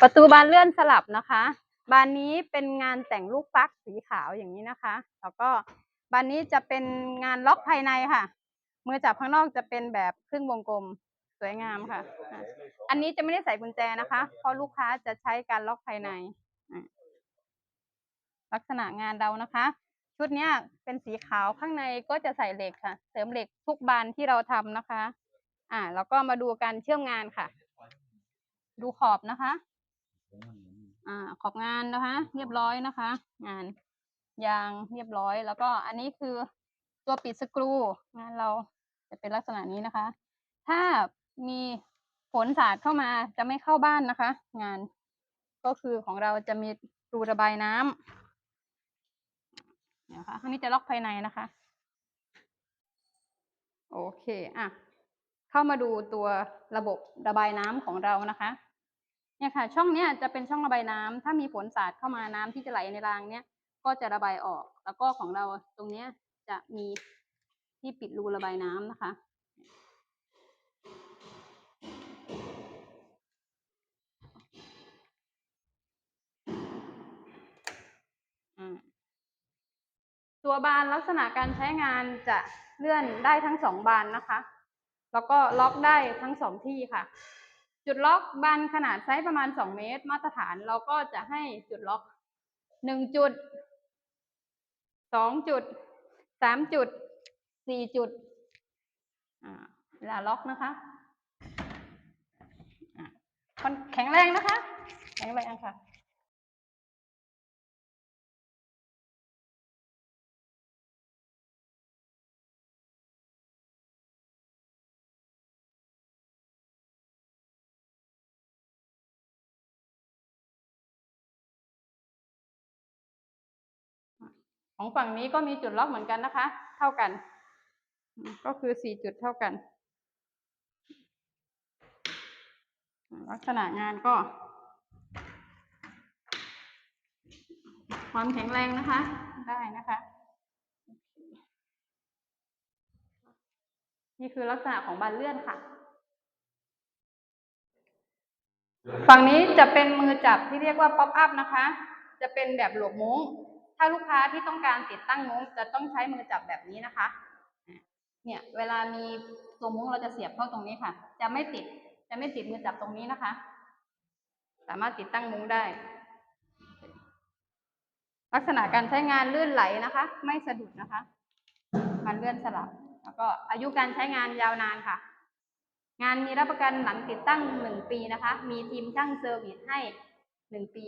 ประตูบานเลื่อนสลับนะคะ บานนี้เป็นงานแต่งลูกฟักสีขาวอย่างนี้นะคะ แล้วก็บานนี้จะเป็นงานล็อกภายในค่ะ มือจับข้างนอกจะเป็นแบบครึ่งวงกลมสวยงามค่ะ อันนี้จะไม่ได้ใส่กุญแจนะคะ เพราะลูกค้าจะใช้การล็อกภายใน ลักษณะงานเรานะคะ ชุดนี้เป็นสีขาวข้างในก็จะใส่เหล็กค่ะ เสริมเหล็กทุกบานที่เราทำนะคะ อ่าแล้วก็มาดูการเชื่อมงานค่ะ ดูขอบนะคะ อ่า ขอบงานนะคะ เรียบร้อยนะคะ งานยางเรียบร้อย แล้วก็อันนี้คือตัวปิดสกรูงานเราจะเป็นลักษณะนี้นะคะ ถ้ามีฝนสาดเข้ามาจะไม่เข้าบ้านนะคะ งานก็คือของเราจะมีรูระบายน้ำเดี๋ยวค่ะอันนี้จะล็อกภายในนะคะ โอเค อะ เข้ามาดูตัวระบบระบายน้ำของเรานะคะ เนี่ยค่ะ ช่องเนี้ยจะเป็นช่องระบายน้ำถ้ามีฝนสาดเข้ามาน้ำที่จะไหลในรางเนี้ยก็จะระบายออก แล้วก็ของเราตรงเนี้ยจะมีที่ปิดรูระบายน้ำนะคะ ตัวบานลักษณะการใช้งานจะเลื่อนได้ทั้งสองบานนะคะ แล้วก็ล็อกได้ทั้งสองที่ค่ะ จุดล็อกบานขนาดไซส์ประมาณสองเมตร มาตรฐานเราก็จะให้จุดล็อกหนึ่งจุดสองจุดสามจุดสี่จุดเวลาล็อกนะคะะแข็งแรงนะคะ แข็งแรงค่ะ ของฝั่งนี้ก็มีจุดล็อกเหมือนกันนะคะ เท่ากัน ก็คือสี่จุดเท่ากัน ลักษณะงานก็ ความแข็งแรงนะคะ ได้นะคะ นี่คือลักษณะของบานเลื่อนค่ะ ฝั่งนี้จะเป็นมือจับที่เรียกว่าป๊อปอัพนะคะ จะเป็นแบบหลบมุ้ง ถ้าลูกค้าที่ต้องการติดตั้งมุ้งจะต้องใช้มือจับแบบนี้นะคะ เนี่ยเวลามีตัวมุ้งเราจะเสียบเข้าตรงนี้ค่ะ จะไม่ติด จะไม่ติดมือจับตรงนี้นะคะ สามารถติดตั้งมุ้งได้ ลักษณะการใช้งานลื่นไหลนะคะ ไม่สะดุดนะคะ มันเลื่อนสลับ แล้วก็อายุการใช้งานยาวนานค่ะ งานมีรับประกันหลังติดตั้งหนึ่งปีนะคะ มีทีมช่างเซอร์วิสให้หนึ่งปี